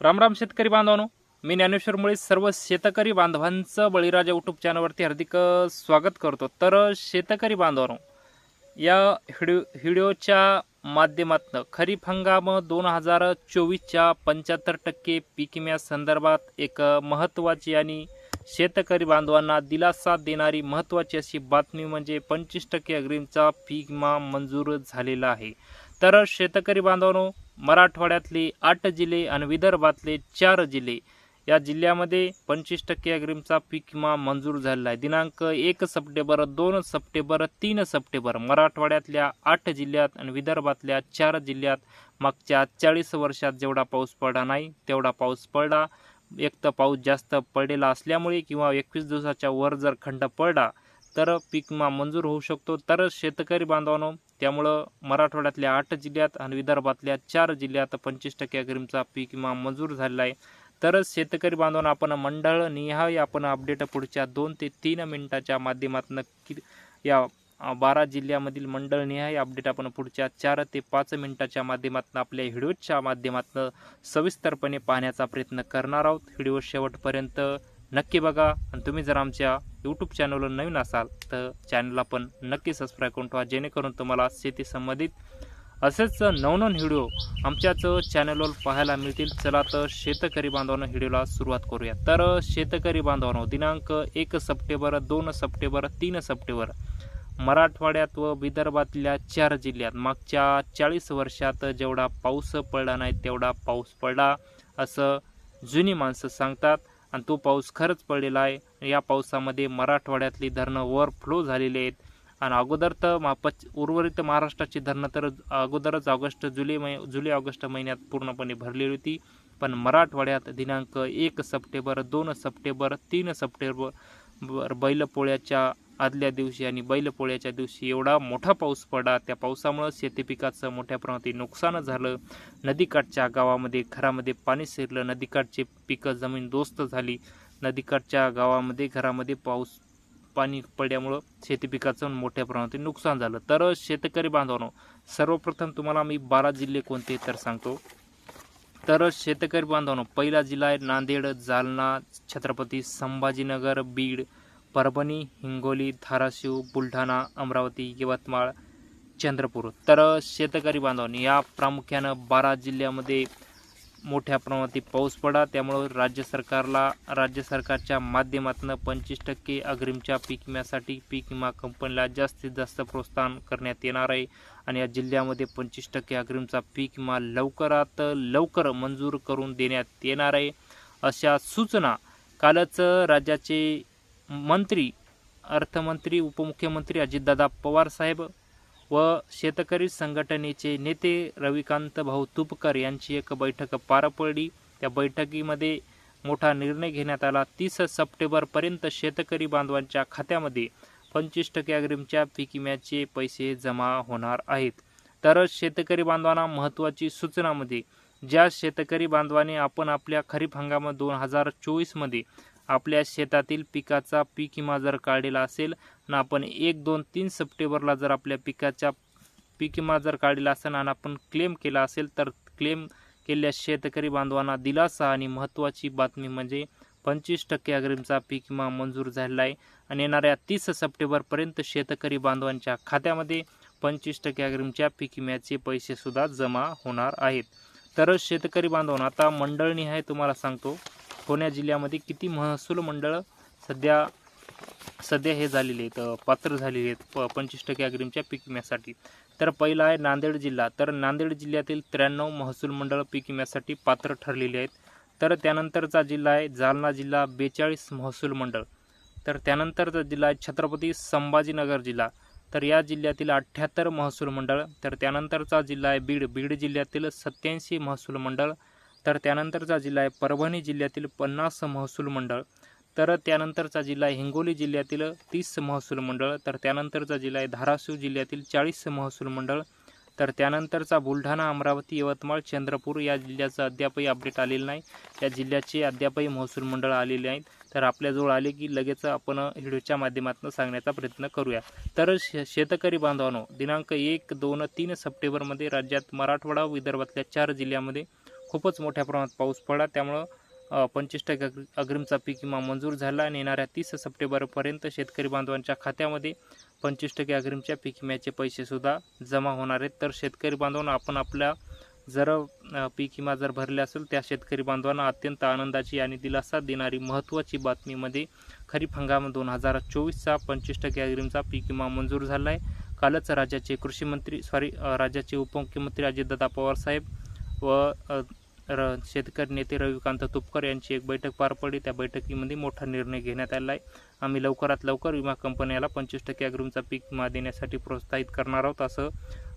राम राम शेतकरी बांधवांनो. मी ज्ञानेश्वर मुळे सर्व शेतकरी बांधवांचं बळीराजा यूट्यूब चॅनलवरती हार्दिक स्वागत करतो. तर शेतकरी बांधवांनो या व्हिडिओ व्हिडिओच्या माध्यमातून खरीप हंगाम दोन हजार चोवीसच्या पंच्याहत्तर टक्के पीक विम्या संदर्भात एक महत्त्वाची आणि शेतकरी बांधवांना दिलासा देणारी महत्त्वाची अशी बातमी म्हणजे पंचवीस टक्के अग्रिमचा पीक विमा मंजूर झालेला आहे. तर शेतकरी बांधवांनो मराठवाड्यातले आठ जिल्हे आणि विदर्भातले चार जिल्हे या जिल्ह्यामध्ये पंचवीस टक्के अग्रिमचा पीक विमा मंजूर झालेला आहे. दिनांक एक सप्टेंबर दोन सप्टेंबर तीन सप्टेंबर मराठवाड्यातल्या आठ जिल्ह्यात आणि विदर्भातल्या चार जिल्ह्यात मागच्या चाळीस वर्षात जेवढा पाऊस पडला नाही तेवढा पाऊस पडला. एक तर पाऊस जास्त पडलेला असल्यामुळे किंवा एकवीस दिवसाच्या वर जर खंड पडला तर पीक विमा मंजूर होऊ शकतो. तर शेतकरी बांधवांनो त्यामुळं मराठवाड्यातल्या आठ जिल्ह्यात आणि विदर्भातल्या चार जिल्ह्यात पंचवीस टक्के अग्रिमचा पीक विमा मंजूर झालेला आहे. तर शेतकरी बांधवांना आपण मंडळ निहाय आपण अपडेट पुढच्या दोन ते तीन मिनिटाच्या माध्यमातून कि या बारा जिल्ह्यामधील मंडळ निहाय अपडेट आपण पुढच्या चार ते पाच मिनिटाच्या माध्यमातून आपल्या व्हिडिओच्या माध्यमातून सविस्तरपणे पाहण्याचा प्रयत्न करणार आहोत. व्हिडिओ शेवटपर्यंत नक्की बघा आणि तुम्ही जर आमच्या यूट्यूब चॅनलवर नवीन असाल तर चॅनलला पण नक्की सबस्क्राईब करून ठेवा जेणेकरून तुम्हाला शेती संबंधित असेच नवनवन व्हिडिओ आमच्याच चॅनलवर पाहायला मिळतील. चला तर शेतकरी बांधवानं व्हिडिओला सुरुवात करूया. तर शेतकरी बांधवांनो दिनांक एक सप्टेंबर दोन सप्टेंबर तीन सप्टेंबर मराठवाड्यात व विदर्भातल्या चार जिल्ह्यात मागच्या चाळीस वर्षात जेवढा पाऊस पडला नाही तेवढा पाऊस पडला असं जुनी माणसं सांगतात. आणि तो पाऊस खरंच पडलेला आहे. या पावसामध्ये मराठवाड्यातली धरणं ओव्हरफ्लो झालेली आहेत. आणि अगोदर तर मापच उर्वरित महाराष्ट्राची धरणं तर अगोदरच ऑगस्ट जुलै मै जुलै ऑगस्ट महिन्यात पूर्णपणे भरलेली होती. पण मराठवाड्यात दिनांक एक सप्टेंबर दोन सप्टेंबर तीन सप्टेंबर बैलपोळ्याच्या आदल्या दिवशी आणि बैलपोळ्याच्या दिवशी एवढा मोठा पाऊस पडला. त्या पावसामुळं शेती पिकाचं मोठ्या प्रमाणात नुकसान झालं. नदीकाठच्या गावामध्ये घरामध्ये पाणी शिरलं. नदीकाठचे पिकं जमीन दोस्त झाली. नदीकाठच्या गावामध्ये घरामध्ये पाऊस पाणी पडल्यामुळं शेती पिकाचं मोठ्या प्रमाणात नुकसान झालं. तर शेतकरी बांधवांनो सर्वप्रथम तुम्हाला मी बारा जिल्हे कोणते तर सांगतो. तर शेतकरी बांधवांनो पहिला जिल्हा आहे नांदेड जालना छत्रपती संभाजीनगर बीड परभणी हिंगोली धाराशिव बुलढाणा अमरावती यवतमाळ चंद्रपूर. तर शेतकरी बांधवांनी या प्रामुख्यानं बारा जिल्ह्यामध्ये मोठ्या प्रमाणात पाऊस पडा त्यामुळं राज्य सरकारला राज्य सरकारच्या माध्यमातून पंचवीस टक्के अग्रिमच्या पीक विम्यासाठी पीक विमा कंपनीला जास्तीत जास्त प्रोत्साहन करण्यात येणार आहे. आणि या जिल्ह्यामध्ये पंचवीस टक्के अग्रिमचा पीक विमा लवकरात लवकर मंजूर करून देण्यात येणार आहे. अशा सूचना कालच राज्याचे मंत्री अर्थमंत्री उपमुख्यमंत्री अजितदादा पवार साहेब व शेतकरी संघटनेचे नेते रविकांत भाऊ तुपकर यांची एक बैठक पार पडली. त्या बैठकीमध्ये मोठा निर्णय घेण्यात आला. तीस सप्टेंबरपर्यंत शेतकरी बांधवांच्या खात्यामध्ये पंचवीस टक्के अग्रिमच्या पीक विम्याचे पैसे जमा होणार आहेत. तर शेतकरी बांधवांना महत्त्वाची सूचनामध्ये ज्या शेतकरी बांधवाने आपण आपल्या खरीप हंगाम दोन हजार चोवीसमध्ये आपल्या शेतातील पिकाचा पीक विमा जर काढलेला असेल आणि आपण एक दोन तीन सप्टेंबरला जर आपल्या पिकाच्या पीक विमा जर काढलेला असेल आणि आपण क्लेम केला असेल तर क्लेम केलेल्या शेतकरी बांधवांना दिलासा आणि महत्त्वाची बातमी म्हणजे पंचवीस टक्के अग्रिमचा पीक विमा मंजूर झालेला आहे. आणि येणाऱ्या तीस सप्टेंबरपर्यंत शेतकरी बांधवांच्या खात्यामध्ये पंचवीस टक्के अग्रिमच्या पीक विम्याचे पैसेसुद्धा जमा होणार आहेत. तर शेतकरी बांधवांना आता मंडळनिहाय तुम्हाला सांगतो. पुण्या जिल्ह्यामध्ये किती महसूल मंडळं सध्या सध्या हे झालेले आहेत पात्र झालेले आहेत प पंचवीस टक्के अग्रिमच्या पीक विम्यासाठी. तर पहिला आहे नांदेड जिल्हा. तर नांदेड जिल्ह्यातील त्र्याण्णव महसूल मंडळं पीक विम्यासाठी पात्र ठरलेली आहेत. तर त्यानंतरचा जिल्हा आहे जालना जिल्हा बेचाळीस महसूल मंडळ. तर त्यानंतरचा जिल्हा आहे छत्रपती संभाजीनगर जिल्हा. तर या जिल्ह्यातील अठ्ठ्याहत्तर महसूल मंडळ. तर त्यानंतरचा जिल्हा आहे बीड. बीड जिल्ह्यातील सत्याऐंशी महसूल मंडळ. तर त्यानंतरचा जिल्हा आहे परभणी जिल्ह्यातील पन्नास महसूल मंडळ. तर त्यानंतरचा जिल्हा आहे हिंगोली जिल्ह्यातील तीस महसूल मंडळ. तर त्यानंतरचा जिल्हा आहे धाराशिव जिल्ह्यातील चाळीस महसूल मंडळ. तर त्यानंतरचा बुलढाणा अमरावती यवतमाळ चंद्रपूर या जिल्ह्याचं अद्यापही अपडेट आलेलं नाही. या जिल्ह्याचे अद्यापही महसूल मंडळ आलेले आहेत तर आपल्याजवळ आले की लगेच आपण व्हिडिओच्या माध्यमातून सांगण्याचा प्रयत्न करूया. तर शे शेतकरी बांधवांनो दिनांक एक दोन तीन सप्टेंबरमध्ये राज्यात मराठवाडा विदर्भातल्या चार जिल्ह्यामध्ये खूपच मोठ्या प्रमाणात पाऊस पडला. त्यामुळं पंचवीस टक्के अग्रिमचा पीक विमा मंजूर झाला आणि येणाऱ्या तीस सप्टेंबरपर्यंत शेतकरी बांधवांच्या खात्यामध्ये पंचवीस टक्के अग्रिमच्या पीक विम्याचे पैसेसुद्धा जमा होणार आहेत. तर शेतकरी बांधवांना आपण आपल्या जर पीक विमा जर भरले असेल त्या शेतकरी बांधवांना अत्यंत आनंदाची आणि दिलासा देणारी महत्त्वाची बातमीमध्ये खरीप हंगाम दोन हजार चोवीसचा पंचवीस टक्के अग्रिमचा पीक विमा मंजूर झाला आहे कालच राज्याचे कृषी मंत्री सॉरी राज्याचे उपमुख्यमंत्री अजितदादा पवार साहेब व र शेतकरी नेते रविकांत तुपकर यांची एक बैठक पार पडली. त्या बैठकीमध्ये मोठा निर्णय घेण्यात आला आहे. आम्ही लवकरात लवकर विमा कंपन्याला पंचवीस टक्के अग्रिमचा पीक विमा देण्यासाठी प्रोत्साहित करणार आहोत असं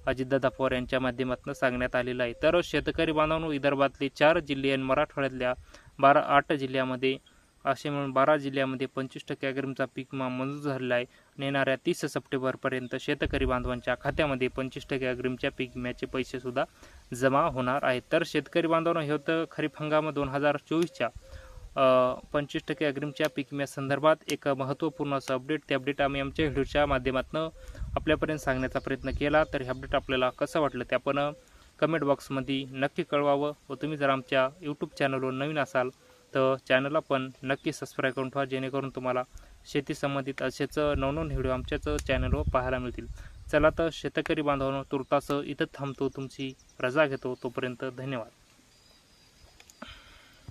अजितदादा पवार यांच्या माध्यमातून सांगण्यात आलेलं आहे. तर शेतकरी बांधवांनो विदर्भातले चार जिल्हे आणि मराठवाड्यातल्या बारा आठ जिल्ह्यामध्ये असे म्हणून बारा जिल्ह्यामध्ये पंचवीस टक्के अग्रिमचा पीक विमा मंजूर झालेला आहे. आणि येणाऱ्या तीस सप्टेंबरपर्यंत शेतकरी बांधवांच्या खात्यामध्ये पंचवीस टक्के अग्रिमच्या पीक विम्याचे पैसेसुद्धा जमा होणार आहेत. तर शेतकरी बांधवांना हे होतं खरीप हंगाम दोन हजार चोवीसच्या पंचवीस टक्के अग्रिमच्या पीक विम्यासंदर्भात एक महत्त्वपूर्ण असं अपडेट. ते अपडेट आम्ही आमच्या व्हिडिओच्या माध्यमातून आपल्यापर्यंत सांगण्याचा प्रयत्न केला. तर हे अपडेट आपल्याला कसं वाटलं ते आपण कमेंट बॉक्समध्ये नक्की कळवावं व तुम्ही जर आमच्या यूट्यूब चॅनलवर नवीन असाल तर चॅनलला पण नक्की सबस्क्राईब करून ठेवा जेणेकरून तुम्हाला शेती संबंधित असेच नवनवीन व्हिडिओ आमच्याच चॅनलवर पाहायला मिळतील. चला तर शेतकरी बांधवांनो तुर्तास इथं थांबतो. तुमची रजा घेतो. तोपर्यंत धन्यवाद.